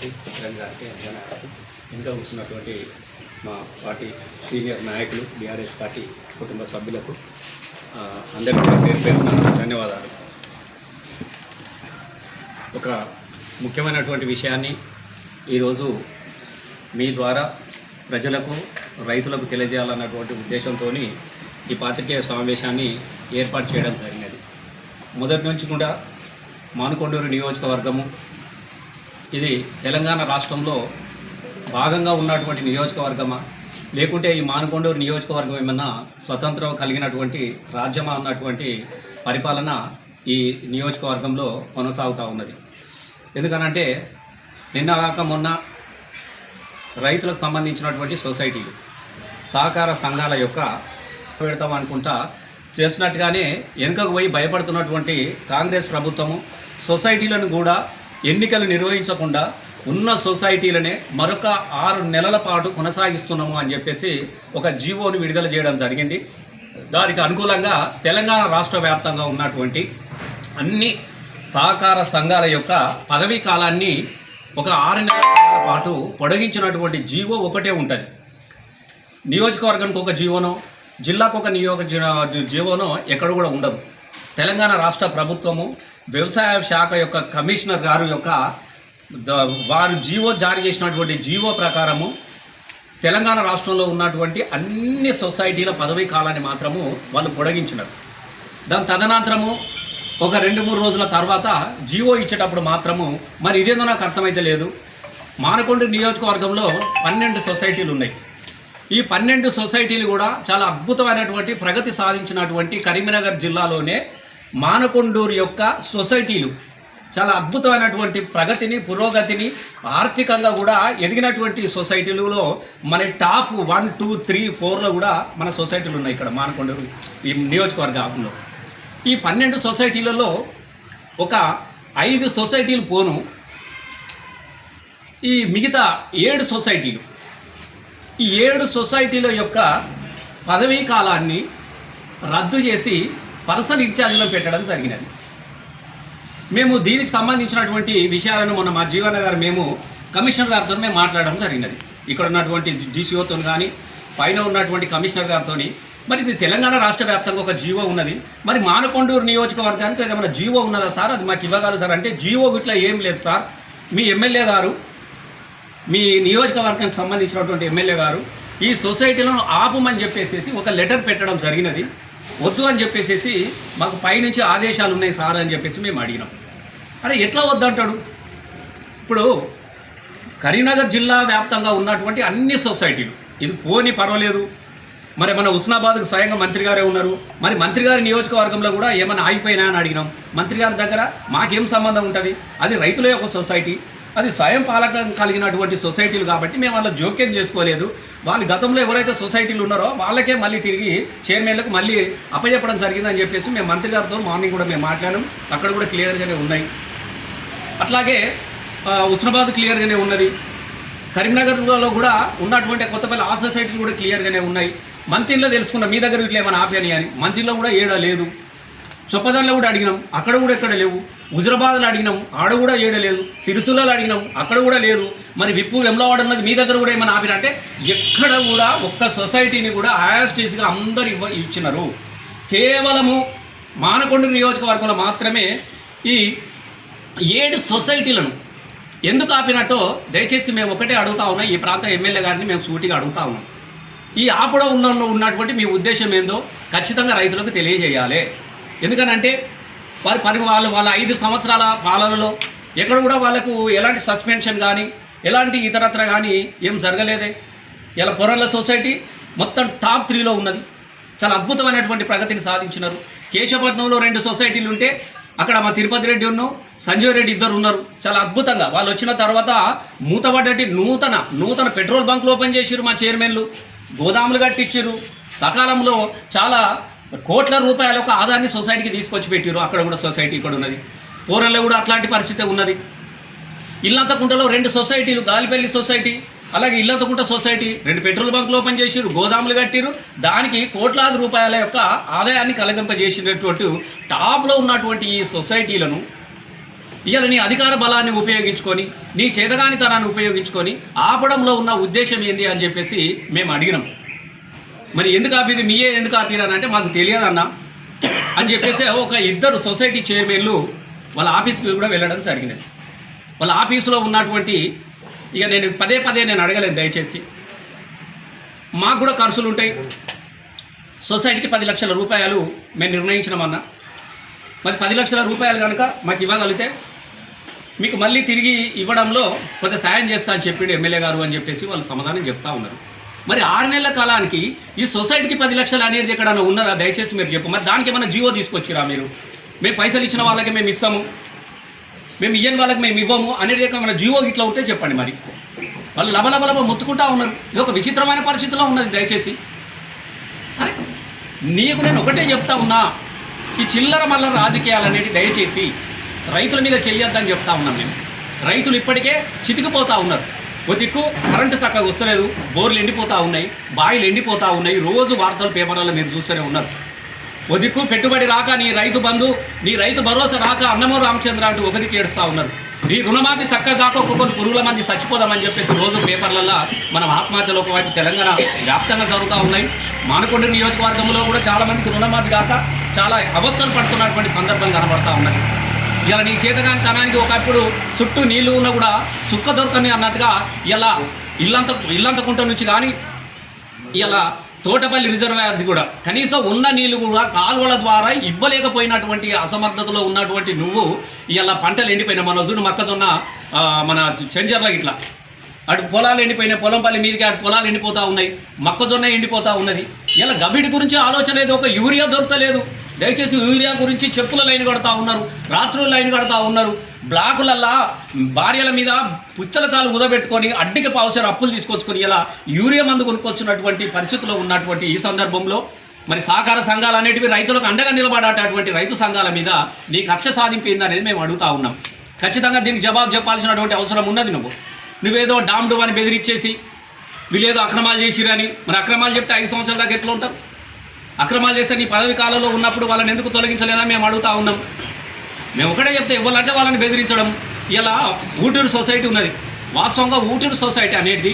గారికి కిరణ్ గారికి అంజనా గారికి ఇంకా కూర్చున్నటువంటి మా పార్టీ సీనియర్ నాయకులు బీఆర్ఎస్ పార్టీ కుటుంబ సభ్యులకు అందరికీ పేరు పేరున ధన్యవాదాలు. ఒక ముఖ్యమైనటువంటి విషయాన్ని ఈరోజు మీ ద్వారా ప్రజలకు రైతులకు తెలియజేయాలన్నటువంటి ఉద్దేశంతో ఈ పాత్రికేయ సమావేశాన్ని ఏర్పాటు చేయడం జరిగినది. మొదటి నుంచి కూడా మానుకొండూరు నియోజకవర్గము ఇది తెలంగాణ రాష్ట్రంలో భాగంగా ఉన్నటువంటి నియోజకవర్గమా? లేకుంటే ఈ మానకొండూరు నియోజకవర్గం ఏమన్నా స్వతంత్రం కలిగినటువంటి రాజ్యమా అన్నటువంటి పరిపాలన ఈ నియోజకవర్గంలో కొనసాగుతూ ఉన్నది. ఎందుకనంటే నిన్న కాక మొన్న రైతులకు సంబంధించినటువంటి సొసైటీలు సహకార సంఘాల యొక్క పెడతాం అనుకుంటా చేసినట్టుగానే వెనుకకు పోయి భయపడుతున్నటువంటి కాంగ్రెస్ ప్రభుత్వము సొసైటీలను కూడా ఎన్నికలు నిర్వహించకుండా ఉన్న సొసైటీలనే మరొక ఆరు నెలల పాటు కొనసాగిస్తున్నాము అని చెప్పేసి ఒక జీవోను విడుదల చేయడం జరిగింది. దానికి అనుకూలంగా తెలంగాణ రాష్ట్ర వ్యాప్తంగా ఉన్నటువంటి అన్ని సహకార సంఘాల యొక్క పదవీ కాలాన్ని ఒక ఆరు నెలల పాటు పొడిగించినటువంటి జీవో ఒకటే ఉంటుంది. నియోజకవర్గానికి ఒక జీవోనో జిల్లాకు ఒక నియోజక జీవోనో ఎక్కడ కూడా ఉండదు. తెలంగాణ రాష్ట్ర ప్రభుత్వము వ్యవసాయ శాఖ యొక్క కమిషనర్ గారు యొక్క వారు జీవో జారీ చేసినటువంటి జీవో ప్రకారము తెలంగాణ రాష్ట్రంలో ఉన్నటువంటి అన్ని సొసైటీల పదవీ కాలాన్ని మాత్రము వాళ్ళు పొడిగించినారు. దాని తదనంతరము ఒక రెండు మూడు రోజుల తర్వాత జీవో ఇచ్చేటప్పుడు మాత్రము మరి ఇదేందో నాకు అర్థమైతే లేదు. మానకొండ నియోజకవర్గంలో పన్నెండు సొసైటీలు ఉన్నాయి. ఈ పన్నెండు సొసైటీలు కూడా చాలా అద్భుతమైనటువంటి ప్రగతి సాధించినటువంటి కరీంనగర్ జిల్లాలోనే మానకొండూరు యొక్క సొసైటీలు చాలా అద్భుతమైనటువంటి ప్రగతిని పురోగతిని ఆర్థికంగా కూడా ఎదిగినటువంటి సొసైటీలలో మన టాప్ వన్ టూ త్రీ ఫోర్లో కూడా మన సొసైటీలు ఉన్నాయి ఇక్కడ మానకొండూరు ఈ నియోజకవర్గంలో ఈ పన్నెండు సొసైటీలలో ఒక ఐదు సొసైటీలు పోను. ఈ మిగతా ఏడు సొసైటీలు. ఈ ఏడు సొసైటీల యొక్క పదవీ కాలాన్ని రద్దు చేసి పర్సన్ ఇన్ఛార్జ్లో పెట్టడం జరిగినది. మేము దీనికి సంబంధించినటువంటి విషయాలను మొన్న మా జీవన గారు మేము కమిషనర్ గారితో మేము మాట్లాడడం జరిగినది. ఇక్కడ ఉన్నటువంటి డీసీఓతో కానీ పైన ఉన్నటువంటి కమిషనర్ గారితో మరి ఇది తెలంగాణ రాష్ట్ర వ్యాప్తంగా ఒక జీవో ఉన్నది. మరి మానకొండూరు నియోజకవర్గానికి ఏమైనా జీవో ఉన్నదా సార్? అది మాకు ఇవ్వగలుగుతారు? అంటే జీవో ఇట్లా ఏం లేదు సార్. మీ ఎమ్మెల్యే గారు మీ నియోజకవర్గానికి సంబంధించినటువంటి ఎమ్మెల్యే గారు ఈ సొసైటీలను ఆపమని చెప్పేసి ఒక లెటర్ పెట్టడం జరిగినది. వద్దు అని చెప్పేసి మాకు పైనుంచి ఆదేశాలు ఉన్నాయి సార్ అని చెప్పేసి మేము అడిగినాం. అరే ఎట్లా వద్దంటాడు ఇప్పుడు కరీంనగర్ జిల్లా వ్యాప్తంగా ఉన్నటువంటి అన్ని సొసైటీలు ఇది పోని పర్వాలేదు. మరి మన హుస్నాబాద్కు స్వయంగా మంత్రి గారే ఉన్నారు. మరి మంత్రి గారి నియోజకవర్గంలో కూడా ఏమైనా ఆగిపోయినా అని అడిగినాం. మంత్రి గారి దగ్గర మాకేం సంబంధం ఉంటుంది? అది రైతుల యొక్క సొసైటీ. అది స్వయం పాలకం కలిగినటువంటి సొసైటీలు కాబట్టి మేము వాళ్ళ జోక్యం చేసుకోలేదు. వాళ్ళు గతంలో ఎవరైతే సొసైటీలు ఉన్నారో వాళ్ళకే మళ్ళీ తిరిగి చైర్మన్లకు మళ్ళీ అప్పచెప్పడం జరిగిందని చెప్పేసి మేము మంత్రి గారితో మార్నింగ్ కూడా మేము మాట్లాడాం అక్కడ కూడా క్లియర్గానే ఉన్నాయి. అట్లాగే ఆ, క్లియర్గానే ఉన్నది. కరీంనగర్లో కూడా ఉన్నటువంటి కొత్తపల్లి ఆ సొసైటీలు కూడా క్లియర్గానే ఉన్నాయి. మంత్రిలో తెలుసుకున్న మీ దగ్గర ఇట్లా ఏమైనా ఆపని అని. మంత్రిలో కూడా ఏడా లేదు. చొప్పదంలో కూడా అడిగినాం అక్కడ కూడా ఎక్కడ లేవు. హుజరాబాద్లో అడిగినాం ఆడ కూడా ఏడలేదు సిరిసులలో అడిగినాం అక్కడ కూడా లేదు. మరి విప్పు వెమ్లవాడ ఉన్నది మీ దగ్గర కూడా ఏమైనా ఆపినంటే ఎక్కడ కూడా ఒక్క సొసైటీని కూడా హయాస్టేజ్గా అందరు ఇవ్వ ఇచ్చినారు. కేవలము మానకొండ నియోజకవర్గంలో మాత్రమే ఈ ఏడు సొసైటీలను ఎందుకు ఆపినట్టో దయచేసి మేము ఒకటే అడుగుతా ఉన్నాం ఈ ప్రాంత ఎమ్మెల్యే గారిని మేము సూటిగా అడుగుతా ఉన్నాం. ఈ ఆపడ ఉన్న ఉన్నటువంటి మీ ఉద్దేశం ఏందో ఖచ్చితంగా రైతులకు తెలియజేయాలి. ఎందుకనంటే వారి పని వాళ్ళు వాళ్ళ ఐదు సంవత్సరాల పాలనలో ఎక్కడ కూడా వాళ్ళకు ఎలాంటి సస్పెన్షన్ కానీ ఎలాంటి ఇతరత్ర కానీ ఏం జరగలేదే. ఇలా పొరల్ల సొసైటీ మొత్తం టాప్ త్రీలో ఉన్నది. చాలా అద్భుతమైనటువంటి ప్రగతిని సాధించినారు. కేశవపట్నంలో రెండు సొసైటీలు ఉంటే అక్కడ మా తిరుపతి రెడ్డి ఉన్నాం సంజయ్ రెడ్డి ఇద్దరు ఉన్నారు. చాలా అద్భుతంగా. వాళ్ళు వచ్చిన తర్వాత మూతపడ్డటి నూతన నూతన పెట్రోల్ బంక్లు ఓపెన్ చేసిరు మా చైర్మన్లు. గోదాములు కట్టించారు సకాలంలో చాలా కోట్ల రూపాయల ఒక ఆదాయాన్ని సొసైటీకి తీసుకొచ్చి పెట్టారు అక్కడ కూడా సొసైటీ ఇక్కడ ఉన్నది. పూరంలో కూడా అట్లాంటి పరిస్థితి ఉన్నది. ఇల్లంతకుంటలో రెండు సొసైటీలు గాలిపల్లి సొసైటీ అలాగే ఇల్లంతకుంట సొసైటీ రెండు పెట్రోల్ బంకులు ఓపెన్ చేసిరు గోదాములు కట్టిరు దానికి కోట్లాది రూపాయల యొక్క ఆదాయాన్ని కలగింపజేసినటువంటి టాప్లో ఉన్నటువంటి ఈ సొసైటీలను ఇవాళ నీ అధికార బలాన్ని ఉపయోగించుకొని నీ చేతగానితనాన్ని ఉపయోగించుకొని ఆపడంలో ఉన్న ఉద్దేశం ఏంది అని చెప్పేసి మేము అడిగినాం. మరి ఎందుకు ఆపిరు మీయే ఎందుకు ఆపిరని అంటే మాకు తెలియదన్నా అని చెప్పేసి ఒక ఇద్దరు సొసైటీ చైర్మన్లు వాళ్ళ ఆఫీస్కి కూడా వెళ్ళడం జరిగినది వాళ్ళ ఆఫీసులో ఉన్నటువంటి ఇక నేను పదే పదే నేను అడగలేను దయచేసి. మాకు కూడా ఖర్చులు ఉంటాయి. సొసైటీకి పది లక్షల రూపాయలు మేము నిర్ణయించినామన్నా మరి పది లక్షల రూపాయలు కనుక మాకు ఇవ్వగలిగితే మీకు మళ్ళీ తిరిగి ఇవ్వడంలో కొంత సాయం చేస్తా అని చెప్పిండు ఎమ్మెల్యే గారు అని చెప్పేసి వాళ్ళు సమాధానం చెప్తా ఉన్నారు. మరి ఆరు నెలల కాలానికి ఈ సొసైటీకి పది లక్షలు అనేది ఎక్కడన్నా ఉన్నదా? దయచేసి మీరు చెప్పు. మరి దానికి ఏమైనా జీవో తీసుకొచ్చిరా మీరు? మేము పైసలు ఇచ్చిన వాళ్ళకి మేము ఇస్తాము. మేము ఇయ్యని వాళ్ళకి మేము ఇవ్వము అనేది మన జీవో ఇట్లా ఉంటే చెప్పండి మరి. వాళ్ళు లబలబలబ మొత్తుకుంటా ఉన్నారు. ఇది ఒక విచిత్రమైన పరిస్థితిలో ఉన్నది దయచేసి. అరే నీకు నేను ఒకటే చెప్తా ఉన్నా. ఈ చిల్లర మల్ల రాజకీయాలు అనేవి దయచేసి రైతుల మీద చెయ్యొద్దని చెప్తా ఉన్నాం మేము. రైతులు ఇప్పటికే చితికిపోతూ ఉన్నారు. కొద్దికు కరెంటు చక్కగా వస్తలేదు బోర్లు ఎండిపోతూ ఉన్నాయి బాయిలు ఎండిపోతూ ఉన్నాయి రోజు వార్తలు పేపర్లలో మీరు చూస్తూనే ఉన్నారు. కొద్దికు పెట్టుబడి రాక నీ రైతు బంధు నీ రైతు భరోసా రాక అన్నమో రామచంద్ర అంటూ ఒకరికి ఏడుస్తూ ఉన్నారు. నీ రుణమాఫీ చక్కగా కాక ఒక్కొక్కరు పురుగుల మంది చచ్చిపోదామని చెప్పేసి రోజు పేపర్లలో మనం ఆత్మహత్యలు ఒకవైపు తెలంగాణ వ్యాప్తంగా జరుగుతూ ఉన్నాయి. మానకొండ నియోజకవర్గంలో కూడా చాలామందికి రుణమాఫీ కాక చాలా అవస్థలు పడుతున్నటువంటి సందర్భం కనబడతా ఉన్నది. ఇలా నీ చేతగాని తనానికి ఒకప్పుడు చుట్టూ నీళ్ళు ఉన్నా కూడా సుక్క దొరకని అన్నట్టుగా ఇలా ఇల్లంత ఇల్లంతకుంట నుంచి కానీ ఇలా తోటపల్లి రిజర్వాయర్ది కూడా. కనీసం ఉన్న నీళ్ళు కూడా కాలువల ద్వారా ఇవ్వలేకపోయినటువంటి అసమర్థతలో ఉన్నటువంటి నువ్వు ఇలా పంటలు ఎండిపోయిన మన జూను మొక్కజొన్న మన చెంజర్ల ఇట్లా అటు పొలాలు ఎండిపోయినాయి. పొలంపల్లి మీదకి అటు పొలాలు ఎండిపోతూ ఉన్నాయి. మొక్కజొన్న ఎండిపోతూ ఉన్నది. ఇలా గవిడి గురించి ఆలోచన లేదు ఒక యూరియా దొరకలేదు దయచేసి యూరియా గురించి చెప్పుల లైన్ కడతా ఉన్నారు రాత్రులు లైన్ కడతా ఉన్నారు. బ్లాకులల్లా భార్యల మీద పుస్తకాలు ఉదబెట్టుకొని అడ్డికి పావుసారి అప్పులు తీసుకొచ్చుకొని ఇలా యూరియా మందు కొనుక్కొచ్చినటువంటి పరిస్థితుల్లో ఉన్నటువంటి ఈ సందర్భంలో మరి సహకార సంఘాలు అనేటివి రైతులకు అండగా నిలబడేటటువంటి రైతు సంఘాల మీద నీ కక్ష సాధింపింది అనేది మేము అడుగుతా ఉన్నాం. ఖచ్చితంగా దీనికి జవాబు చెప్పాల్సినటువంటి అవసరం ఉన్నది నువ్వు. నువ్వేదో డామ్ డూమ్ అని బెదిరించేసి వీళ్ళేదో అక్రమాలు చేసిరని. మరి అక్రమాలు చెప్తే ఐదు సంవత్సరాల దాకా ఎట్లా ఉంటారు? అక్రమాలు చేస్తే నీ పదవి కాలంలో ఉన్నప్పుడు వాళ్ళని ఎందుకు తొలగించలేదని మేము అడుగుతా ఉన్నాం. మేము ఒకటే చెప్తే ఇవ్వాలంటే వాళ్ళని బెదిరించడం. ఇలా ఊటూరు సొసైటీ ఉన్నది. వాస్తవంగా ఊటూరు సొసైటీ అనేది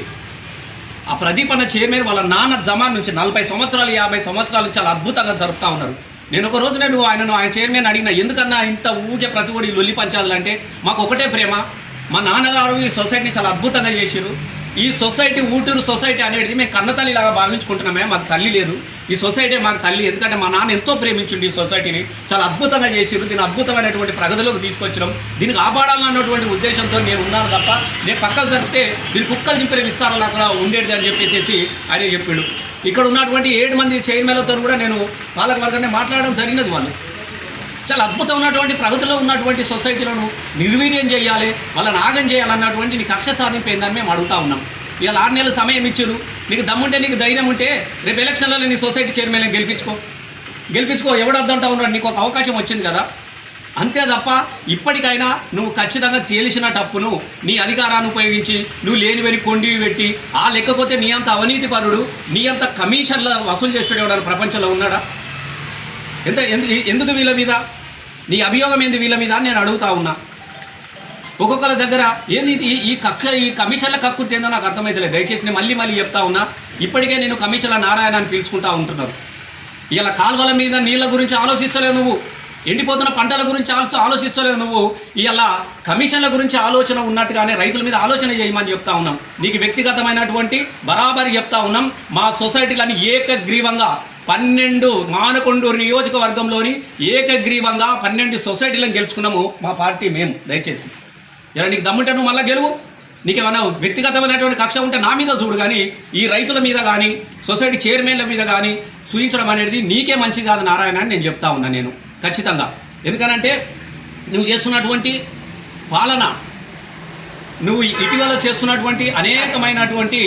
ఆ ప్రదీప్ అన్న చైర్మన్ వాళ్ళ నాన్న జమాన్ నుంచి నలభై సంవత్సరాలు యాభై సంవత్సరాలు చాలా అద్భుతంగా జరుపుతూ ఉన్నారు. నేను ఒక రోజు నేను ఆయనను ఆయన చైర్మన్ అడిగిన ఎందుకన్నా ఇంత ఊజ ప్రతి ఒడి లొల్లి పంచాలంటే మాకు ఒకటే ప్రేమ. మా నాన్నగారు ఈ సొసైటీని చాలా అద్భుతంగా చేశారు ఈ సొసైటీ ఊటూరు సొసైటీ అనేది మేము కన్నతల్లి లాగా భావించుకుంటున్నామే మాకు తల్లి లేదు. ఈ సొసైటీ మాకు తల్లి ఎందుకంటే మా నాన్న ఎంతో ప్రేమించిండు ఈ సొసైటీని. చాలా అద్భుతంగా చేసిరు దీని అద్భుతమైనటువంటి ప్రగతిలోకి తీసుకొచ్చడం దీనికి ఆపాడాలన్నటువంటి ఉద్దేశంతో నేను ఉన్నాను తప్ప నేను పక్కకు జరిపితే దీని కుక్కలు దింపిన విస్తారాలు అక్కడ ఉండేది అని చెప్పేసి ఆయన చెప్పాడు. ఇక్కడ ఉన్నటువంటి ఏడు మంది చైర్మన్లతో కూడా నేను పాలక వర్గాన్ని మాట్లాడడం జరిగినది వాళ్ళు. చాలా అద్భుతం ఉన్నటువంటి ప్రగతిలో ఉన్నటువంటి సొసైటీలను నిర్వీర్యం చేయాలి వాళ్ళని ఆగం చేయాలన్నటువంటి నీ కక్ష సాధింపోయిందని మేము అడుగుతా ఉన్నాం. ఇలా ఆరు నెలల సమయం ఇచ్చారు. నీకు దమ్ముంటే నీకు ధైర్యం ఉంటే రేపు ఎలక్షన్లలో నీ సొసైటీ చైర్మన్ గెలిపించుకో. గెలిపించుకో ఎవడు ఎవడొద్దంటా ఉన్నాడు నీకు ఒక అవకాశం వచ్చింది కదా. అంతే తప్ప ఇప్పటికైనా నువ్వు ఖచ్చితంగా తేలిసిన తప్పును నీ అధికారాన్ని ఉపయోగించి నువ్వు లేనివని కొండివి పెట్టి ఆ లేకపోతే నీ అంత అవినీతిపరుడు నీ అంత కమిషన్ల వసూలు చేస్తాడు ఎవడన్నా ప్రపంచంలో ఉన్నాడా? ఎంత ఎందు- ఎందుకు వీళ్ళ మీద? నీ అభియోగం ఏంది వీళ్ళ మీద అని నేను అడుగుతా ఉన్నా. ఒక్కొక్కరి దగ్గర ఏంది ఈ కక్ష కక్క ఈ కమిషన్ల కక్కుర్తి ఏందో నాకు అర్థమైతలేదు. దయచేసి నేను మళ్ళీ మళ్ళీ చెప్తా ఉన్నా. ఇప్పటికే నేను కమిషన్ల నారాయణ అని పిలుచుకుంటా ఉంటున్నాను. ఇలా కాలువల మీద నీళ్ళ గురించి ఆలోచిస్తలేవు నువ్వు. ఎండిపోతున్న పంటల గురించి ఆలో ఆలోచిస్తలేవు నువ్వు. ఇలా కమిషన్ల గురించి ఆలోచన ఉన్నట్టుగానే రైతుల మీద ఆలోచన చేయమని చెప్తా ఉన్నాం. నీకు వ్యక్తిగతమైనటువంటి బరాబరి చెప్తా ఉన్నాం. మా సొసైటీలని ఏకగ్రీవంగా పన్నెండు మానకొండూరు నియోజకవర్గంలోని ఏకగ్రీవంగా పన్నెండు సొసైటీలను గెలుచుకున్నాము మా పార్టీ మేము దయచేసి. ఇలా నీకు దమ్ముంటే నువ్వు మళ్ళీ గెలువు? నీకేమన్నా వ్యక్తిగతమైనటువంటి కక్ష ఉంటే నా మీద చూడు కానీ ఈ రైతుల మీద కానీ సొసైటీ చైర్మన్ల మీద కానీ సూచించడం అనేది నీకే మంచి కాదు నారాయణ అని నేను చెప్తా ఉన్నా నేను ఖచ్చితంగా. ఎందుకనంటే నువ్వు చేస్తున్నటువంటి పాలన నువ్వు ఇటీవల చేస్తున్నటువంటి అనేకమైనటువంటి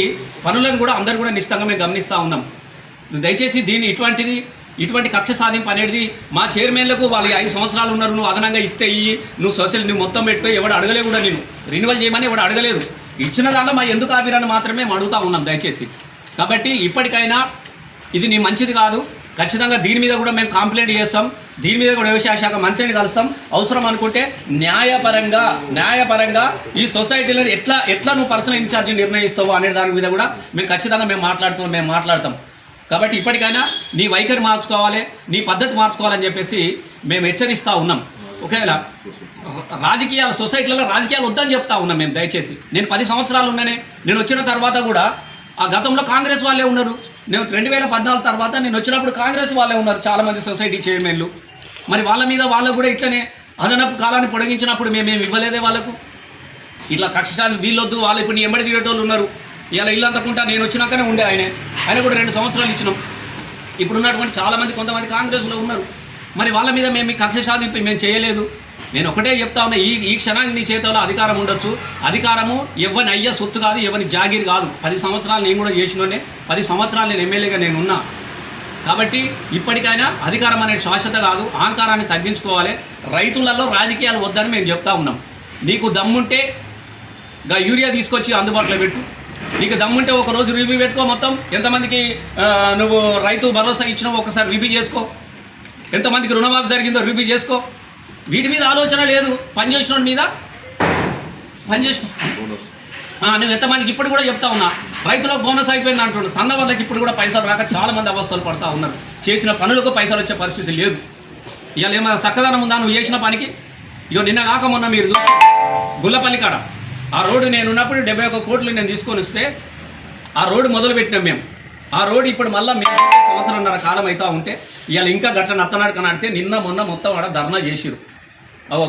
పనులను కూడా అందరూ కూడా నిశ్చితంగా మేము గమనిస్తూ ఉన్నాం. దయచేసి దీన్ని ఇటువంటిది ఇటువంటి కక్ష సాధింపు అనేది మా చైర్మన్లకు వాళ్ళు ఐదు సంవత్సరాలు ఉన్నారు నువ్వు అదనంగా ఇస్తే ఇయ్యి నువ్వు సోషల్ నువ్వు మొత్తం పెట్టుకో ఎవడు అడగలే కూడా నేను. రెన్యువల్ చేయమని ఎవడు అడగలేదు. ఇచ్చిన దాంట్లో మా ఎందుకు ఆపిరని మాత్రమే మేము అడుగుతా ఉన్నాం దయచేసి. కాబట్టి ఇప్పటికైనా ఇది నీ మంచిది కాదు. ఖచ్చితంగా దీని మీద కూడా మేము కంప్లైంట్ చేస్తాం. దీని మీద కూడా వ్యవసాయ శాఖ మంత్రిని కలుస్తాం. అవసరం అనుకుంటే న్యాయపరంగా న్యాయపరంగా ఈ సొసైటీలో ఎట్లా ఎట్లా నువ్వు పర్సనల్ ఇన్ఛార్జి నిర్ణయిస్తావు అనే దాని మీద కూడా మేము ఖచ్చితంగా మేము మాట్లాడుతున్నాం మేము మాట్లాడతాం. కాబట్టి ఇప్పటికైనా నీ వైఖరి మార్చుకోవాలి నీ పద్ధతి మార్చుకోవాలని చెప్పేసి మేము హెచ్చరిస్తూ ఉన్నాం. ఒకవేళ రాజకీయాల సొసైటీలలో రాజకీయాలు వద్దని చెప్తా ఉన్నాం మేము దయచేసి. నేను పది సంవత్సరాలు ఉన్నానే నేను వచ్చిన తర్వాత కూడా ఆ గతంలో కాంగ్రెస్ వాళ్ళే ఉన్నారు. నేను రెండు వేల పద్నాలుగు తర్వాత నేను వచ్చినప్పుడు కాంగ్రెస్ వాళ్ళే ఉన్నారు చాలామంది సొసైటీ చైర్మన్లు. మరి వాళ్ళ మీద వాళ్ళకు కూడా ఇట్లనే అదనపు కాలాన్ని పొడిగించినప్పుడు మేమేమి ఇవ్వలేదే వాళ్ళకు? ఇట్లా కక్షశాలు వీళ్ళొద్దు వాళ్ళు ఇప్పుడు నీ ఎంబడి తిరిగేటోళ్ళు ఉన్నారు. ఇలా ఇల్లు అంతకుండా నేను వచ్చినాకనే ఉండే ఆయనే. ఆయన కూడా రెండు సంవత్సరాలు ఇచ్చినాం. ఇప్పుడున్నటువంటి చాలామంది కొంతమంది కాంగ్రెస్లో ఉన్నారు. మరి వాళ్ళ మీద మేము ఈ కక్ష సాధింపు మేము చేయలేదు. నేను ఒకటే చెప్తా ఉన్నా ఈ ఈ క్షణానికి నీ చేతిలో అధికారం ఉండొచ్చు. అధికారము ఎవరిని అయ్యే సొత్తు కాదు ఎవరిని జాగీర్ కాదు. పది సంవత్సరాలు నేను కూడా చేసినోనే పది సంవత్సరాలు నేను ఎమ్మెల్యేగా నేను ఉన్నా. కాబట్టి ఇప్పటికైనా అధికారం అనేది శాశ్వత కాదు అహంకారాన్ని తగ్గించుకోవాలి. రైతులలో రాజకీయాలు వద్దని మేము చెప్తా ఉన్నాం. నీకు దమ్ముంటే గా యూరియా తీసుకొచ్చి అందుబాటులో పెట్టు. నీకు దమ్ముంటే ఒక రోజు రివ్యూ పెట్టుకో మొత్తం. ఎంతమందికి నువ్వు రైతు భరోసా ఇచ్చినావో ఒకసారి రివ్యూ చేసుకో. ఎంతమందికి రుణమాఫీ జరిగిందో రివ్యూ చేసుకో. వీటి మీద ఆలోచన లేదు. పని చేసిన మీద పని చేసిన. ఆ, నువ్వు ఎంతమందికి ఇప్పుడు కూడా చెప్తా ఉన్నా. రైతులకు బోనస్ అయిపోయింది అంటుండు సన్న వాళ్ళకి ఇప్పుడు కూడా పైసలు రాక చాలా మంది అవస్థలు పడతా ఉన్నారు. చేసిన పనులకు పైసలు వచ్చే పరిస్థితి లేదు. ఇవాళ ఏమైనా చక్కదనం ఉందా? నువ్వు చేసిన పనికి? ఇగో నిన్న కాక మొన్న మీరు చూసి గుల్లపల్లి కాడ. ఆ రోడ్డు నేను ఉన్నప్పుడు డెబ్బై ఒక్క కోట్లు నేను తీసుకొని వస్తే ఆ రోడ్డు మొదలు పెట్టినాం మేము. ఆ రోడ్డు ఇప్పుడు మళ్ళీ మేము సంవత్సరంన్నర కాలం అవుతా ఉంటే ఇవాళ ఇంకా గట్ల నత్తనాడు కనాడితే నిన్న మొన్న మొత్తం ఆడ ధర్నా చేసిరు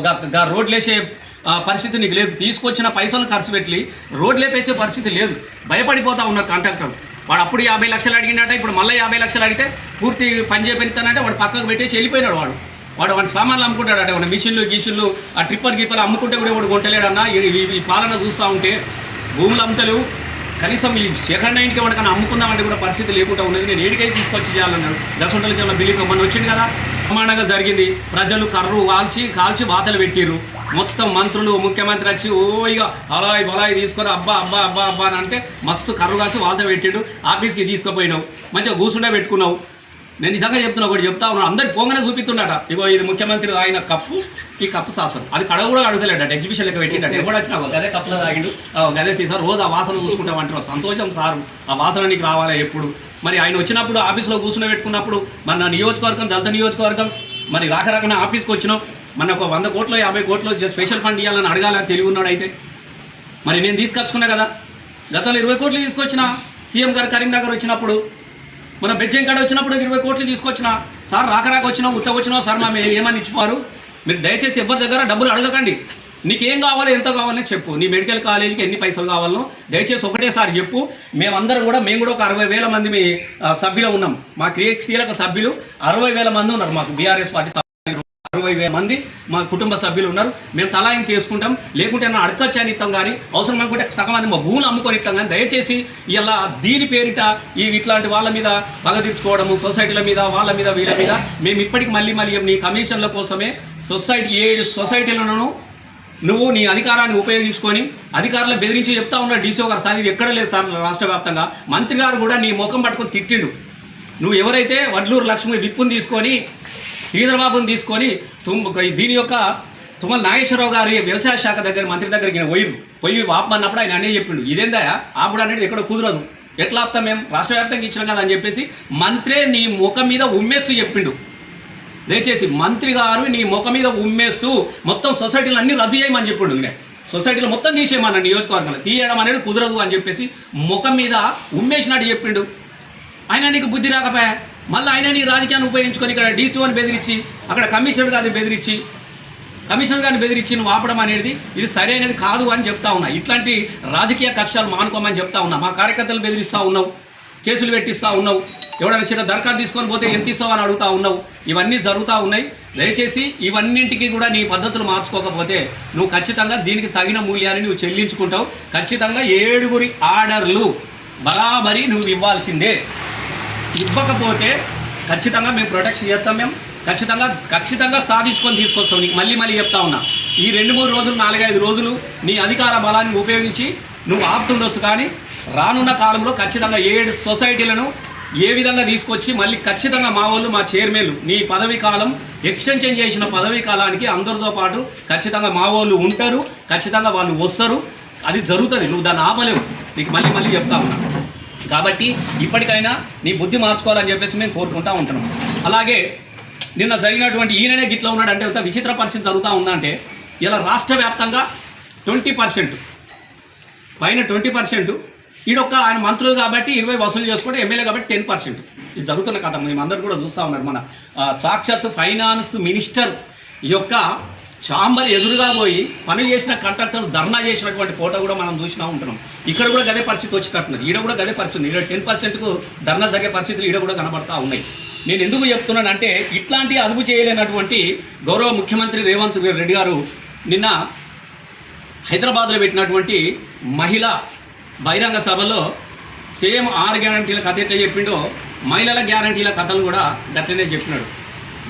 గా- రోడ్లు వేసే పరిస్థితి నీకు లేదు. తీసుకొచ్చిన పైసలు ఖర్చు పెట్టి రోడ్లేపేసే పరిస్థితి లేదు. భయపడిపోతా ఉన్నారు కాంట్రాక్టర్ వాడు అప్పుడు యాభై లక్షలు అడిగినట్ట ఇప్పుడు మళ్ళీ యాభై లక్షలు అడిగితే పూర్తి పని చేపెడతానంటే వాడు పక్కకు పెట్టేసి వెళ్ళిపోయినాడు వాడు. వాడు వాడి సామాన్లు అమ్ముకుంటాడు అంటే వాడి మిషన్లు గీషన్లు ఆ ట్రిప్పర్ గిప్పర్ అమ్ముకుంటే కూడా వాడు కొంటలేడన్నా ఈ- పాలన చూస్తూ ఉంటే భూములు అమ్ముతలేవు. కనీసం ఈ సెకండ్ హ్యాండ్కి వాడికన్నా అమ్ముకుందామంటే కూడా పరిస్థితి లేకుండా ఉన్నది. నేను ఏడికైతే తీసుకొచ్చి చేయాలన్నాడు. దశంటలకి ఏమైనా బిలీఫ్ మొన్న వచ్చింది కదా? ప్రమాణంగా జరిగింది. ప్రజలు కర్రు కాల్చి కాల్చి వాతలు పెట్టిర్రు. మొత్తం మంత్రులు ముఖ్యమంత్రి వచ్చి ఓ ఇక అలాయి బలాయి తీసుకొని అబ్బా అబ్బా అబ్బా అబ్బా అని అంటే మస్తు కర్రు కాల్చి వాత పెట్టిండు ఆఫీస్కి తీసుకుపోయినావు. మంచిగా కూర్చుండే పెట్టుకున్నావు. నేను నిజంగా చెప్తున్నా ఒకటి చెప్తా ఉన్నాను అందరికి పోగానే చూపిస్తుండట. ఇగో ఇది ముఖ్యమంత్రి ఆయన కప్పు ఈ కప్పు శాసనం అది కడగ కూడా అడుగుతలేడట ఎగ్జిబిషన్ లెక్క పెట్టిండట. ఎవడు వచ్చినా గదే కప్పులో తాగిండు. గదే సార్ రోజు ఆ వాసన చూసుకుంటాం అంటారు సంతోషం సార్. ఆ వాసన నీకు రావాలి ఎప్పుడు? మరి ఆయన వచ్చినప్పుడు ఆఫీస్లో కూర్చుని పెట్టుకున్నప్పుడు మన నియోజకవర్గం దళిత నియోజకవర్గం మరి రాకరాకన ఆఫీస్కి వచ్చినాం. మన ఒక వంద కోట్లు యాభై కోట్లు స్పెషల్ ఫండ్ ఇవ్వాలని అడగాలని తెలివి ఉన్నాడు అయితే. మరి నేను తీసుకొచ్చుకున్నా కదా. గతంలో ఇరవై కోట్లు తీసుకొచ్చిన సీఎం గారు కరీంనగర్ వచ్చినప్పుడు మన బెజ్జం కాడ వచ్చినప్పుడు ఇరవై కోట్లు తీసుకొచ్చిన సార్ రాక రాక వచ్చినా ఉత్త వచ్చినా సార్ మా ఏమని ఇచ్చిపోరు? మీరు దయచేసి ఎవరి దగ్గర డబ్బులు అడగకండి. నీకేం కావాలో ఎంత కావాలో చెప్పు. నీ మెడికల్ కాలేజీకి ఎన్ని పైసలు కావాలో దయచేసి ఒకటేసారి చెప్పు. మేమందరం కూడా మేము కూడా ఒక అరవై వేల మంది మీ సభ్యులు ఉన్నాం. మా క్రియాశీలక సభ్యులు అరవై వేల మంది ఉన్నారు మాకు బీఆర్ఎస్ పార్టీ అరవై వేల మంది మా కుటుంబ సభ్యులు ఉన్నారు. మేము తలా చేసుకుంటాం. లేకుంటే నా అడకచ్చాని ఇస్తాం కానీ అవసరం అనుకుంటే సగం మంది మా భూములు అమ్ముకొని ఇస్తాం కానీ దయచేసి ఇలా దీని పేరిట ఈ ఇట్లాంటి వాళ్ళ మీద పగ తీర్చుకోవడము సొసైటీల మీద వాళ్ళ మీద వీళ్ళ మీద మేము ఇప్పటికి మళ్ళీ మళ్ళీ నీ కమిషన్ల కోసమే సొసైటీ ఏడు సొసైటీలను నువ్వు నీ అధికారాన్ని ఉపయోగించుకొని అధికారులు బెదిరించి చెప్తా ఉన్నాడు డీసీఓ గారు సార్ ఇది ఎక్కడ లేదు సార్ రాష్ట్ర వ్యాప్తంగా. మంత్రి గారు కూడా నీ ముఖం పట్టుకొని తిట్టిండు. నువ్వు ఎవరైతే వడ్లూరు లక్ష్మి విప్పుని తీసుకొని శ్రీధరబాబుని తీసుకొని తుమ్ దీని యొక్క తుమ్మల నాగేశ్వరరావు గారి వ్యవసాయ శాఖ దగ్గర మంత్రి దగ్గరికి పోయిరు పోయి వాపమన్నప్పుడు ఆయన అనే చెప్పిండు. ఇదేందా ఆపుడు అనేది ఎక్కడ కుదరదు. ఎట్లా ఆపుతాం మేము? రాష్ట్ర వ్యాప్తంగా ఇచ్చినాం కదా అని చెప్పేసి మంత్రే నీ ముఖం మీద ఉమ్మేస్తూ చెప్పిండు. దయచేసి మంత్రి గారు నీ ముఖం మీద ఉమ్మేస్తూ మొత్తం సొసైటీలు అన్ని రద్దు చేయమని చెప్పిండు ఈయన. సొసైటీలో మొత్తం తీసేయమన్నాడు నియోజకవర్గంలో. తీయడం అనేది కుదరదు అని చెప్పేసి ముఖం మీద ఉమ్మేసినట్టు చెప్పిండు. ఆయన నీకు బుద్ధి రాకపోయా? మళ్ళీ ఆయన నీ రాజకీయాన్ని ఉపయోగించుకొని ఇక్కడ డీసీఓని బెదిరించి అక్కడ కమిషనర్ గారిని బెదిరించి కమిషనర్ గారిని బెదిరించి నువ్వు ఆపడం అనేది ఇది సరైనది కాదు అని చెప్తా ఉన్నా. ఇట్లాంటి రాజకీయ కక్షాలు మానుకోమని చెప్తా ఉన్నా. మా కార్యకర్తలు బెదిరిస్తూ ఉన్నావు కేసులు పెట్టిస్తూ ఉన్నావు ఎవడైనా చిన్న దరఖాస్తు తీసుకొని పోతే ఎంత ఇస్తావు అని అడుగుతా ఉన్నావు. ఇవన్నీ జరుగుతూ ఉన్నాయి. దయచేసి ఇవన్నింటికి కూడా నీ పద్ధతులు మార్చుకోకపోతే నువ్వు ఖచ్చితంగా దీనికి తగిన మూల్యాన్ని నువ్వు చెల్లించుకుంటావు. ఖచ్చితంగా ఏడుగురి ఆర్డర్లు బరాబరి నువ్వు ఇవ్వాల్సిందే. ఇవ్వకపోతే ఖచ్చితంగా మేము ప్రొటెక్షన్ చేస్తాం మేము. ఖచ్చితంగా ఖచ్చితంగా సాధించుకొని తీసుకొస్తాం నీకు. మళ్ళీ మళ్ళీ చెప్తా ఉన్నా. ఈ రెండు మూడు రోజులు నాలుగైదు రోజులు నీ అధికార బలాన్ని ఉపయోగించి నువ్వు ఆపుతుండొచ్చు కానీ రానున్న కాలంలో ఖచ్చితంగా ఏడు సొసైటీలను ఏ విధంగా తీసుకొచ్చి మళ్ళీ ఖచ్చితంగా మా వాళ్ళు మా చైర్మన్లు నీ పదవీ కాలం ఎక్స్టెన్షన్ చేసిన పదవీ కాలానికి అందరితో పాటు ఖచ్చితంగా మా వాళ్ళు ఉంటారు ఖచ్చితంగా వాళ్ళు వస్తారు. అది జరుగుతుంది. నువ్వు దాన్ని ఆపలేవు. నీకు మళ్ళీ మళ్ళీ చెప్తా ఉన్నా. కాబట్టి ఇప్పటికైనా నీ బుద్ధి మార్చుకోవాలని చెప్పేసి మేము కోరుకుంటా ఉంటున్నాం. అలాగే నిన్న జరిగినటువంటి ఈయననే గిట్లా ఉన్నాడంటే ఒక విచిత్ర పరిస్థితి జరుగుతూ ఉందంటే ఇలా రాష్ట్ర వ్యాప్తంగా ట్వంటీ పర్సెంట్ పైన ట్వంటీ పర్సెంట్ ఈడొక్క ఆయన మంత్రులు కాబట్టి ఇరవై వసూలు చేసుకుంటే ఎమ్మెల్యే కాబట్టి టెన్ పర్సెంట్. ఇది జరుగుతున్న కథ. మేము అందరు కూడా చూస్తూ ఉన్నారు మన సాక్షాత్ ఫైనాన్స్ మినిస్టర్ యొక్క చాంబర్ ఎదురుగా పోయి పని చేసిన కంట్రాక్టర్లు ధర్నా చేసినటువంటి ఫోటో కూడా మనం చూసినా ఉంటున్నాం. ఇక్కడ కూడా గదే పరిస్థితి వచ్చినట్టున్నది ఈడ కూడా గదే పరిస్థితి ఈడ టెన్ పర్సెంట్కు ధర్నా జరిగే పరిస్థితులు ఈడ కూడా కనబడతా ఉన్నాయి. నేను ఎందుకు చెప్తున్నానంటే ఇట్లాంటి అదుపు చేయలేనటువంటి గౌరవ ముఖ్యమంత్రి రేవంత్ రెడ్డి గారు నిన్న హైదరాబాద్లో పెట్టినటువంటి మహిళా బహిరంగ సభలో సేమ్ ఆరు గ్యారంటీల కథ ఎట్లా చెప్పిండో మహిళల గ్యారంటీల కథలు కూడా గట్లనే చెప్పినాడు.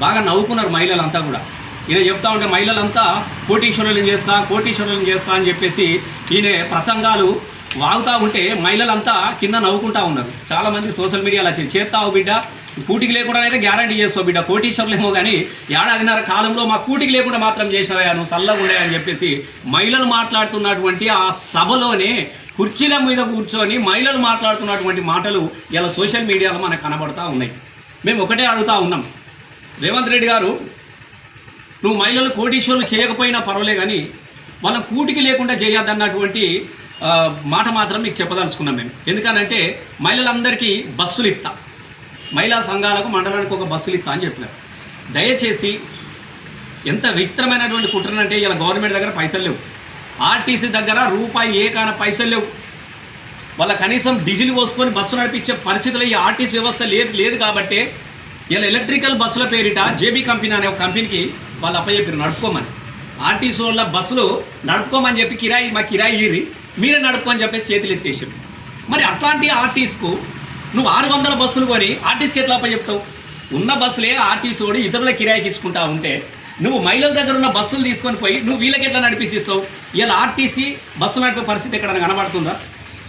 బాగా నవ్వుకున్నారు మహిళలంతా కూడా. ఈయన చెప్తా ఉంటే మహిళలంతా కోటీశ్వరులను చేస్తా కోటీశ్వరులను చేస్తా అని చెప్పేసి ఈయన ప్రసంగాలు వాగుతూ ఉంటే మహిళలంతా కింద నవ్వుకుంటా ఉన్నారు. చాలామంది సోషల్ మీడియాలో వచ్చి చేస్తావు బిడ్డ కూటికి లేకుండా అయితే గ్యారంటీ చేస్తావు బిడ్డ కోటీశ్వరులేమో కానీ ఏడాదిన్నర కాలంలో మా కూటికి లేకుండా మాత్రం చేసావా నువ్వు చల్లగా ఉండే అని చెప్పేసి మహిళలు మాట్లాడుతున్నటువంటి ఆ సభలోనే కుర్చీల మీద కూర్చొని మహిళలు మాట్లాడుతున్నటువంటి మాటలు ఇలా సోషల్ మీడియాలో మనకు కనబడతా ఉన్నాయి. మేము ఒకటే అడుగుతా ఉన్నాం. రేవంత్ రెడ్డి గారు నువ్వు మహిళలు కోటీశ్వరులు చేయకపోయినా పర్వాలే కానీ వాళ్ళ కూటికి లేకుండా చేయొద్దన్నటువంటి మాట మాత్రం మీకు చెప్పదలుచుకున్నాం మేము. ఎందుకనంటే మహిళలందరికీ బస్సులు ఇస్తా మహిళా సంఘాలకు మండలానికి ఒక బస్సులు ఇస్తా అని చెప్పినారు. దయచేసి ఎంత విచిత్రమైనటువంటి కుట్రనంటే ఇలా గవర్నమెంట్ దగ్గర పైసలు లేవు. ఆర్టీసీ దగ్గర రూపాయి ఏ కాన పైసలు లేవు. వాళ్ళ కనీసం డీజిల్ పోసుకొని బస్సు నడిపించే పరిస్థితులు ఈ ఆర్టీసీ వ్యవస్థ లేదు లేదు కాబట్టి ఇలా ఎలక్ట్రికల్ బస్సుల పేరిట జేబీ కంపెనీ అనే ఒక కంపెనీకి వాళ్ళు అప్పచెప్పారు నడుపుకోమని. ఆర్టీసీ వాళ్ళ బస్సులు నడుపుకోమని చెప్పి కిరాయి మా కిరాయి ఇరి మీరే నడుపుకోమని చెప్పి చేతులు ఎత్తేసారు మరి అట్లాంటి ఆర్టీస్కు నువ్వు ఆరు వందల బస్సులు కొని ఆర్టీస్కి ఎట్లా అప్పచెప్తావు ఉన్న బస్సులే ఆర్టీసీ వాడు ఇతరుల కిరాయికి ఇచ్చుకుంటా ఉంటే నువ్వు మహిళల దగ్గర ఉన్న బస్సులు తీసుకొని పోయి నువ్వు వీళ్ళకి ఎట్లా నడిపిస్తావు ఇలా ఆర్టీసీ బస్సు నడిపే పరిస్థితి ఎక్కడ కనబడుతుందా?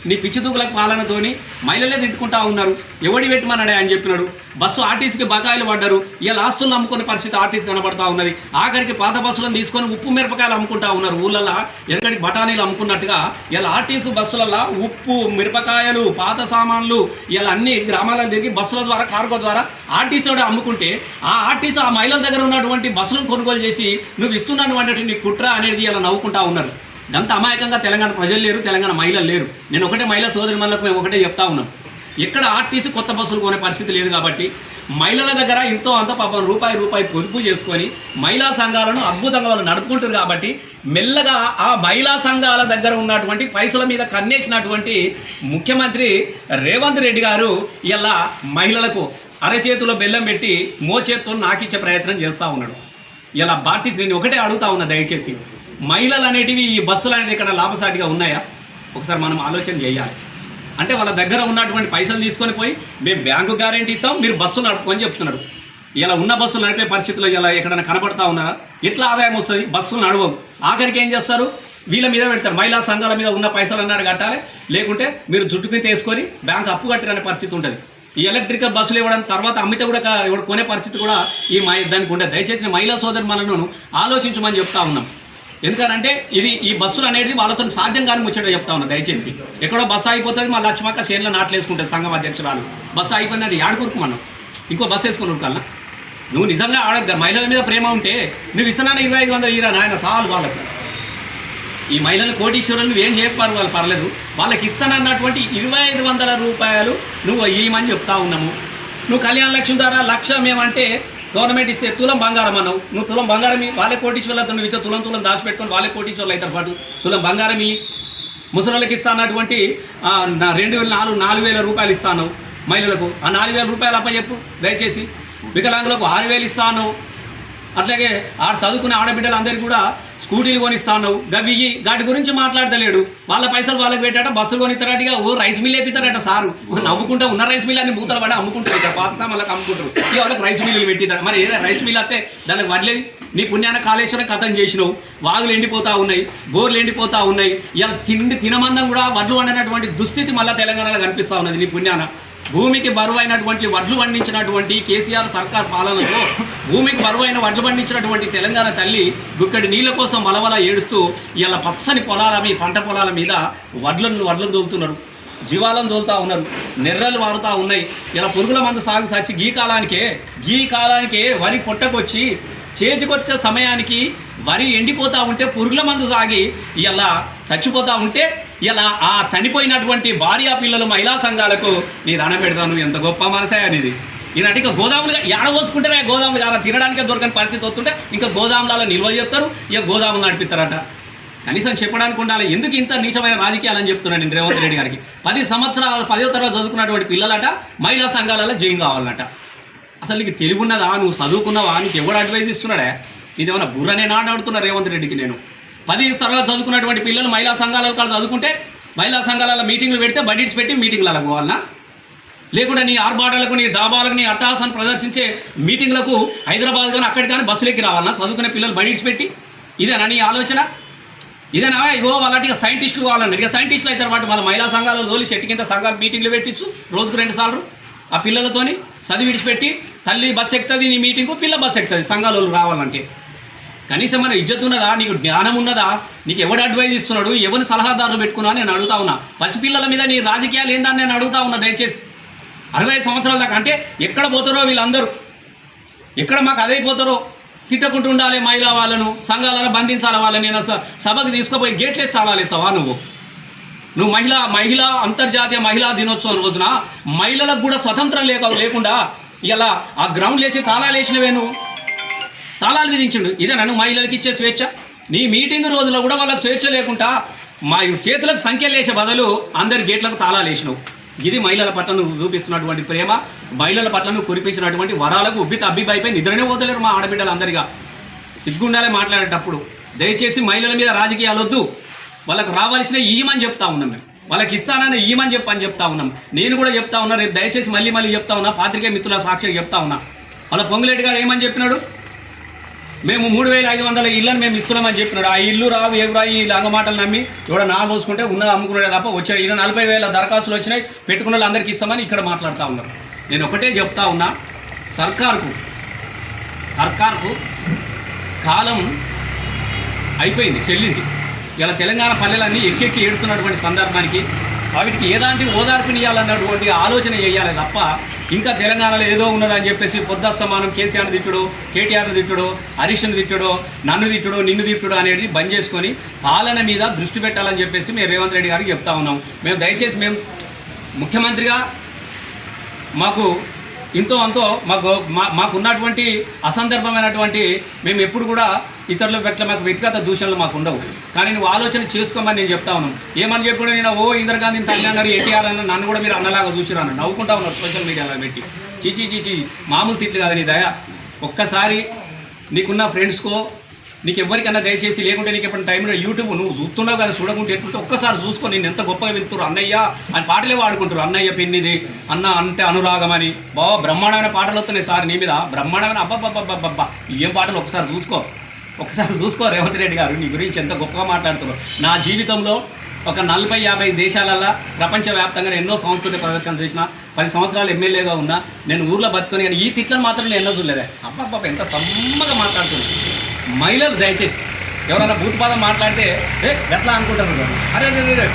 నీ పిచ్చితూకులకు పాలనతోని మహిళలే తిట్టుకుంటా ఉన్నారు. ఎవడి పెట్టమన్నాడే అని చెప్పినాడు. బస్సు ఆర్టీసీకి బకాయిలు పడ్డారు. ఇలా ఆస్తులను అమ్ముకునే పరిస్థితి ఆర్టీసీ కనబడతా ఉన్నది. ఆఖరికి పాత బస్సులను తీసుకొని ఉప్పు మిరపకాయలు అమ్ముకుంటా ఉన్నారు. ఊళ్ళల్లో ఎక్కడికి బఠానీలు అమ్ముకున్నట్టుగా ఇలా ఆర్టీసీ బస్సులలో ఉప్పు మిరపకాయలు పాత సామాన్లు ఇలా అన్ని గ్రామాలకు తిరిగి బస్సుల ద్వారా కార్గో ద్వారా ఆర్టీసీ అమ్ముకుంటే ఆ ఆర్టీసీ ఆ మహిళల దగ్గర ఉన్నటువంటి బస్సులను కొనుగోలు చేసి నువ్వు ఇస్తున్నటువంటి నీ కుట్ర అనేది ఇలా నవ్వుకుంటా ఉన్నారు. ఇదంతా అమాయకంగా తెలంగాణ ప్రజలు లేరు తెలంగాణ మహిళలు లేరు. నేను ఒకటే మహిళా సోదరి మళ్ళకు మేము ఒకటే చెప్తా ఉన్నాం. ఎక్కడ ఆర్టీసీ కొత్త బస్సులు కొనే పరిస్థితి లేదు కాబట్టి మహిళల దగ్గర ఎంతో అంత పాపం రూపాయి రూపాయి పొదుపు చేసుకొని మహిళా సంఘాలను అద్భుతంగా వాళ్ళు నడుపుకుంటారు కాబట్టి మెల్లగా ఆ మహిళా సంఘాల దగ్గర ఉన్నటువంటి పైసల మీద కన్నేసినటువంటి ముఖ్యమంత్రి రేవంత్ రెడ్డి గారు ఇలా మహిళలకు అరచేతిలో బెల్లం పెట్టి మోచేత్తో నాకిచ్చే ప్రయత్నం చేస్తూ ఉన్నాడు. ఇలా పార్టీస్ నేను ఒకటే అడుగుతా ఉన్నా దయచేసి. మహిళలు అనేటివి ఈ బస్సులు అనేది ఇక్కడ లాభసాటిగా ఉన్నాయా? ఒకసారి మనం ఆలోచన చేయాలి. అంటే వాళ్ళ దగ్గర ఉన్నటువంటి పైసలు తీసుకొని పోయి మేము బ్యాంకు గ్యారెంటీ ఇస్తాం మీరు బస్సు నడుపుకొని చెప్తున్నారు. ఇలా ఉన్న బస్సులు నడిపే పరిస్థితుల్లో ఇలా ఎక్కడైనా కనబడతా ఉన్నారా ఎట్లా ఆదాయం వస్తుంది? బస్సులు నడవవు. ఆఖరికి ఏం చేస్తారు? వీళ్ళ మీద పెడతారు. మహిళా సంఘాల మీద ఉన్న పైసలు అన్నాడు కట్టాలి. లేకుంటే మీరు జుట్టు తీసుకొని వేసుకొని బ్యాంక్ అప్పు కట్టిరనే పరిస్థితి ఉంటుంది. ఈ ఎలక్ట్రికల్ బస్సులు ఇవ్వడం తర్వాత అమ్మితే కూడా ఇవ్వడం కొనే పరిస్థితి కూడా ఈ దానికి ఉండదు. దయచేసి మహిళా సోదరు మనను ఆలోచించమని చెప్తా ఉన్నాం. ఎందుకనంటే ఇది ఈ బస్సులు అనేది వాళ్ళతో సాధ్యం కాని ముచ్చట చెప్తా ఉన్నా దయచేసి. ఎక్కడో బస్సు అయిపోతుంది మా లక్ష్మక్క చేనులో నాట్లు సంఘం అధ్యక్షురాలు. బస్సు అయిపోయిందంటే యాడకూరుకు మనం? ఇంకో బస్సు వేసుకుని ఉరకాలనా? నువ్వు నిజంగా ఆడ మహిళల మీద ప్రేమ ఉంటే నువ్వు ఇస్తున్నాను ఇరవై ఐదు వందలు ఇరా నాయన సాలు వాళ్ళకు. ఈ మహిళలు కోటీశ్వరులు ఏం చేయకపోరు వాళ్ళు పర్లేదు. వాళ్ళకి ఇస్తానన్నటువంటి ఇరవై ఐదు వందల రూపాయలు నువ్వు ఇవ్వమని చెప్తా ఉన్నాము. నువ్వు కళ్యాణ లక్ష్యం ద్వారా లక్ష్యం ఏమంటే గవర్నమెంట్ ఇస్తే తులం బంగారం అన్నావు. నువ్వు తులం బంగారం వాళ్ళే కోటీశ్వరులతో నువ్వు ఇచ్చే తులం తులం దాచిపెట్టుకొని వాళ్ళే కోటీశ్వర్లు అవుతారు పాటు. తులం బంగారం ముసలికి ఇస్తా అన్నటువంటి రెండు వేల నాలుగు నాలుగు వేల రూపాయలు ఇస్తాను మహిళలకు. ఆ నాలుగు వేల రూపాయలు అప్పచెప్పు దయచేసి. వికలాంగులకు ఆరు వేలు ఇస్తాను అట్లాగే ఆడ చదువుకునే ఆడబిడ్డలందరికీ కూడా స్కూటీలు కొనిస్తాను గవి ఇయ్యి. వాటి గురించి మాట్లాడతలేడు. వాళ్ళ పైసలు వాళ్ళకి పెట్టాట బస్సులు కొనిస్తారట ఓ రైస్ మిల్ వేపిస్తారట సారు. నవ్వుకుంటా ఉన్న రైస్ మిల్ అన్ని బూతలు పడి అమ్ముకుంటారు. ఇక్కడ పాత సామాన్లకు అమ్ముకుంటారు. ఇక వాళ్ళకి రైస్ మిల్లు పెట్టిస్తారు మరి ఏదైనా రైస్ మిల్ వస్తే దానికి వడ్లేదు నీ పుణ్యాన కాళేశ్వరం కథం చేసినావు. వాగులు ఎండిపోతా ఉన్నాయి బోర్లు ఎండిపోతా ఉన్నాయి. ఇలా తిండి తినమందం కూడా వడ్లు వండినటువంటి దుస్థితి మళ్ళీ తెలంగాణలో కనిపిస్తా ఉన్నది నీ పుణ్యాన. భూమికి బరువైనటువంటి వడ్లు పండించినటువంటి కేసీఆర్ సర్కార్ పాలనలో భూమికి బరువైన వడ్లు పండించినటువంటి తెలంగాణ తల్లి గుక్కడి నీళ్ళ కోసం వలవల ఏడుస్తూ ఇలా పచ్చని పొలాల మీ పంట పొలాల మీద వడ్లను వడ్లను దోలుతున్నారు జీవాలను దోలుతా ఉన్నారు. నెర్రలు వాడుతూ ఉన్నాయి. ఇలా పురుగుల మందు సాగు సచ్చి గీ కాలానికే గీ కాలానికే వరి పొట్టకొచ్చి చేతికొచ్చే సమయానికి వరి ఎండిపోతా ఉంటే పురుగుల మందు సాగి ఇలా చచ్చిపోతూ ఉంటే ఇలా ఆ చనిపోయినటువంటి భార్యా పిల్లలు మహిళా సంఘాలకు నీ దండం పెడతాను. ఎంత గొప్ప మనసే అనేది. ఈనాటి ఇక గోదాములుగా ఏడవోసుకుంటారా గోదాములు కాదా? తినడానికే దొరకని పరిస్థితి వస్తుంటే ఇంకా గోదాములలో నిల్వ చేస్తారు. ఇక గోదాములు నడిపిస్తారట. కనీసం చెప్పడానికి ఉండాలి. ఎందుకు ఇంత నీచమైన రాజకీయాలని చెప్తున్నాను నేను రేవంత్ రెడ్డి గారికి. పది సంవత్సరాలు పదో తరగతి చదువుకున్నటువంటి పిల్లలట మహిళా సంఘాలలో జైన్ కావాలన్నట అసలు నీకు తెలివి ఉన్నదా? నువ్వు చదువుకున్నావా? నీకు ఎవడు అడ్వైజ్ ఇస్తున్నాడే? ఇదేమన్నా బుర్రనే నాడాడుతున్నా రేవంత్ రెడ్డికి నేను. పది తరగతి చదువుకున్నటువంటి పిల్లలు మహిళా సంఘాలలో కాదు చదువుకుంటే మహిళా సంఘాలలో మీటింగ్లు పెడితే బడ్జెట్స్ పెట్టి మీటింగ్లలో పోవాలనా? లేకుండా నీ ఆర్భాటాలకు నీ దాబాలకు నీ అట్టాసాన్ని ప్రదర్శించే మీటింగ్లకు హైదరాబాద్ కానీ అక్కడికి కానీ బస్సులు ఎక్కి రావాలన్నా చదువుకునే పిల్లలు బడ్జెట్స్ పెట్టి? ఇదేనా నీ ఆలోచన? ఇదేనా ఇగో వాళ్ళకి సైంటిస్టులు కావాలన్నారు. ఇక సైంటిస్టులు అయితే వాటి మన మహిళా సంఘాలు తోలి చెట్టు కింద సంఘాలు మీటింగ్లు పెట్టించు. రోజుకు రెండు సార్లు. ఆ పిల్లలతోని చదివి విడిచిపెట్టి తల్లి బస్సు ఎక్కుతుంది నీ మీటింగ్కు పిల్ల బస్సు ఎక్కుతుంది. సంఘాలు రావాలంటే. కనీసం మన ఇజ్జత్ ఉన్నదా? నీకు జ్ఞానం ఉన్నదా? నీకు ఎవడు అడ్వైజ్ ఇస్తున్నాడు? ఎవరిని సలహాదారులు పెట్టుకున్నా నేను అడుగుతా ఉన్నా. పసిపిల్లల మీద నీ రాజకీయాలు ఏందని నేను అడుగుతా ఉన్నా దయచేసి. అరవై ఐదు సంవత్సరాల దాకా అంటే ఎక్కడ పోతారో వీళ్ళందరూ? ఎక్కడ మాకు అదైపోతారో తిట్టకుంటూ ఉండాలి మహిళా వాళ్ళను సంఘాలను బంధించాలి వాళ్ళని. నేను స- సభకు తీసుకుపోయి గేట్లే తాళాలు ఎత్తావా నువ్వు? నువ్వు మహిళ మహిళా అంతర్జాతీయ మహిళా దినోత్సవం రోజున మహిళలకు కూడా స్వతంత్రం లేక లేకుండా ఇలా ఆ గ్రౌండ్ లేచి తాళాలు వేసినవే నువ్వు. తాళాలు విధించిండు. ఇదే నన్ను మహిళలకు ఇచ్చే స్వేచ్ఛ. నీ మీటింగ్ రోజులో కూడా వాళ్ళకి స్వేచ్ఛ లేకుండా మా చేతులకు సంఖ్యలు వేసే బదులు అందరి గేట్లకు తాళాలు వేసినావు. ఇది మహిళల పట్ల నువ్వు చూపిస్తున్నటువంటి ప్రేమ మహిళల పట్ల నువ్వు కురిపించినటువంటి వరాలకు ఉబ్బి తబ్బిబ్బైపోయి నిద్రనే పోతలేరు మా ఆడబిడ్డలు అందరిగా. సిగ్గుండాలే మాట్లాడేటప్పుడు. దయచేసి మహిళల మీద రాజకీయాలు వద్దు. వాళ్ళకి రావాల్సిన ఈమని చెప్తా ఉన్నాం మేము. వాళ్ళకి ఇస్తానని ఇయ్యమని చెప్పని చెప్తా ఉన్నాం. నేను కూడా చెప్తా ఉన్నా రేపు దయచేసి మళ్ళీ మళ్ళీ చెప్తా ఉన్నా పాత్రికే మిత్రుల సాక్షి చెప్తా ఉన్నా. వాళ్ళ పొంగులేటి గారు ఏమని చెప్పినాడు? మేము మూడు వేల ఐదు వందల ఇళ్ళని మేము ఇస్తున్నామని చెప్పినాడు. ఆ ఇల్లు రావు ఏవి రావు ఈ లంగమాటలు నమ్మి ఇవాడ నా పోసుకుంటే ఉన్నది అమ్ముకున్నాడే తప్ప వచ్చాడు ఈయన నలభై వేల దరఖాస్తులు వచ్చినాయి పెట్టుకున్న వాళ్ళందరికీ ఇస్తామని ఇక్కడ మాట్లాడుతూ ఉన్నారు నేను ఒకటే చెప్తా ఉన్నా సర్కార్కు సర్కార్కు కాలం అయిపోయింది చెల్లింది. ఇలా తెలంగాణ పల్లెలన్నీ ఎక్కెక్కి ఏడుతున్నటువంటి సందర్భానికి వాటికి ఏదాంటి ఓదార్పునియాలన్నటువంటి ఆలోచన చేయాలి తప్ప ఇంకా తెలంగాణలో ఏదో ఉన్నదని చెప్పేసి పొద్దస్తమానం కేసీఆర్ని తిట్టుడు కేటీఆర్ని తిట్టుడు హరీష్ను తిట్టుడు నన్ను తిట్టుడు నిన్ను తిట్టుడు అనేది బంద్ చేసుకొని పాలన మీద దృష్టి పెట్టాలని చెప్పేసి మేము రేవంత్ రెడ్డి గారికి చెప్తా ఉన్నాం. మేము దయచేసి మేము ముఖ్యమంత్రిగా మాకు ఇంతో అంతో మాకు మా మాకున్నటువంటి అసందర్భమైనటువంటి మేము ఎప్పుడు కూడా ఇతరుల పట్ల మాకు వ్యక్తిగత దూషణలు మాకు ఉండవు. కానీ నువ్వు ఆలోచన చేసుకోమని నేను చెప్తా ఉన్నాను. ఏమని చెప్పి నేను ఓ ఇందిరాగాంధీని తల్లి అన్నారు ఎన్టీఆర్ అన్న నన్ను కూడా మీరు అన్నలాగా చూసిరాను నవ్వుకుంటా ఉన్నారు సోషల్ మీడియాలో పెట్టి. చీచీ చీచీ మామూలు తిట్లు కాదు నీ దయ. ఒక్కసారి నీకున్న ఫ్రెండ్స్కో నీకు ఎవరికైనా దయచేసి లేకుంటే నీకు ఎప్పుడు టైంలో యూట్యూబ్ నువ్వు చూస్తున్నావు కదా చూడకుంటే ఎట్లుంటే ఒక్కసారి చూసుకో నేను ఎంత గొప్పగా వెళ్తున్నారు అన్నయ్య అని పాటలే వాడుకుంటారు అన్నయ్య పెన్నిది అన్న అంటే అనురాగం అని. బాబా బ్రహ్మాండమైన పాటలు వస్తున్నాయి సార్ నీ మీద. బ్రహ్మాండమైన అబ్బబ్బబ్బబ్బబ్బా ఏం పాటలు? ఒకసారి చూసుకో. ఒకసారి చూసుకో రేవంత్ రెడ్డి గారు నీ గురించి ఎంత గొప్పగా మాట్లాడుతున్నారు నా జీవితంలో ఒక నలభై యాభై దేశాలల్లో ప్రపంచవ్యాప్తంగా ఎన్నో సంస్కృతి ప్రదర్శనలు చేసిన పది సంవత్సరాలు ఎమ్మెల్యేగా ఉన్నా నేను ఊర్లో బతుకొని కానీ ఈ తిట్లను మాత్రం నేను ఎన్నో చూడలేదే. అబ్బాబ్బా ఎంత సమ్మగా మాట్లాడుతున్నాను మహిళలు దయచేసి ఎవరైనా భూతపాదం మాట్లాడితే ఏ ఎట్లా అనుకుంటారు అరే అరే,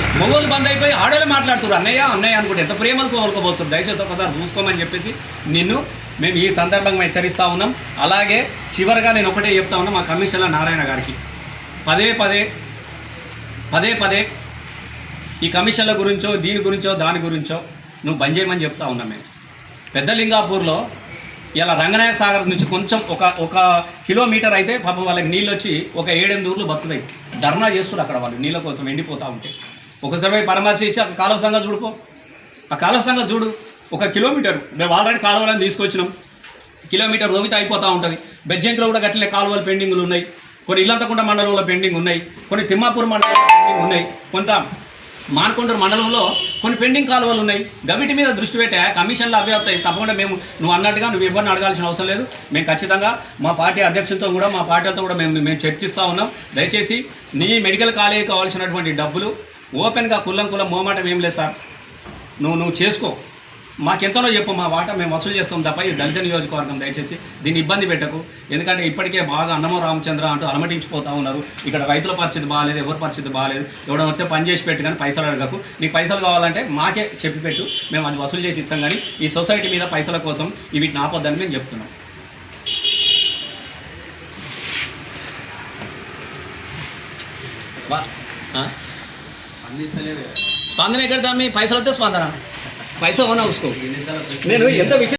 బంద్ అయిపోయి ఆడోళ్ళు మాట్లాడుతున్నారు. అన్నయ్య అన్నయ్య అనుకుంటే ఎంత ప్రేమలు కోరుకోబోతున్నారు దయచేసి ఒకసారి చూసుకోమని చెప్పేసి నిన్ను మేము ఈ సందర్భంగా హెచ్చరిస్తూ ఉన్నాం. అలాగే చివరిగా నేను ఒకటే చెప్తా ఉన్నా మా కమిషనర్ నారాయణ గారికి. పదే పదే పదే పదే ఈ కమిషన్ల గురించో దీని గురించో దాని గురించో నువ్వు బంద్ చేయమని చెప్తా ఉన్నా మేము. పెద్దలింగాపూర్లో ఇలా రంగనాయక సాగర్ నుంచి కొంచెం ఒక ఒక కిలోమీటర్ అయితే పాపం వాళ్ళకి నీళ్ళు వచ్చి ఒక ఏడెనిమిది ఊర్లు బతుకుతాయి. ధర్నా చేస్తారు అక్కడ వాళ్ళు నీళ్ళ కోసం ఎండిపోతూ ఉంటే. ఒకసారి పోయి పరామర్శించి ఆ కాలువ సంగతి చూడుకో ఆ కాలువ సంగతి చూడు. ఒక కిలోమీటర్. మేము ఆల్రెడీ కాలువలను తీసుకొచ్చినాం. కిలోమీటర్ రోమిత అయిపోతూ ఉంటుంది. బెజ్జంకిలో కూడా గట్లనే కాలువలు పెండింగ్లు ఉన్నాయి. కొన్ని ఇల్లంతకుంట మండలంలో పెండింగ్ ఉన్నాయి. కొన్ని తిమ్మాపూర్ మండలంలో పెండింగ్ ఉన్నాయి. కొంత మానకొండూరు మండలంలో కొన్ని పెండింగ్ కాలువలు ఉన్నాయి. గవిటి మీద దృష్టి పెట్టే కమిషన్లు అవే అవుతాయి తప్పకుండా మేము నువ్వు అన్నట్టుగా నువ్వు ఎవరిని అడగాల్సిన అవసరం లేదు. మేము ఖచ్చితంగా మా పార్టీ అధ్యక్షులతో కూడా మా పార్టీలతో కూడా మేము మేము చర్చిస్తూ ఉన్నాం. దయచేసి నీ మెడికల్ కాలేజీ కావాల్సినటువంటి డబ్బులు ఓపెన్గా కుల్లం కులం మోమాటం ఏం లేదు సార్. నువ్వు నువ్వు చేసుకో. మాకెంతనో చెప్పు మా వాటా మేము వసూలు చేస్తాం తప్ప ఈ దళిత నియోజకవర్గం దయచేసి దీన్ని ఇబ్బంది పెట్టకు. ఎందుకంటే ఇప్పటికే బాగా అన్నమో రామచంద్ర అంటూ అలమటించిపోతా ఉన్నారు. ఇక్కడ రైతుల పరిస్థితి బాగాలేదు ఎవరి పరిస్థితి బాగాలేదు ఎవడో వస్తే పని చేసి పెట్టు కానీ పైసలు అడగకు. నీకు పైసలు కావాలంటే మాకే చెప్పి పెట్టు. మేము అది వసూలు చేసి ఇస్తాం కానీ ఈ సొసైటీ మీద పైసల కోసం వీటిని ఆపొద్దని మేము చెప్తున్నాం? స్పందన ఎక్కడ తమ్మి? పైసలు వస్తే స్పందన. పైసా ఉన్నా ఉసుకో నేను ఎంత విషయం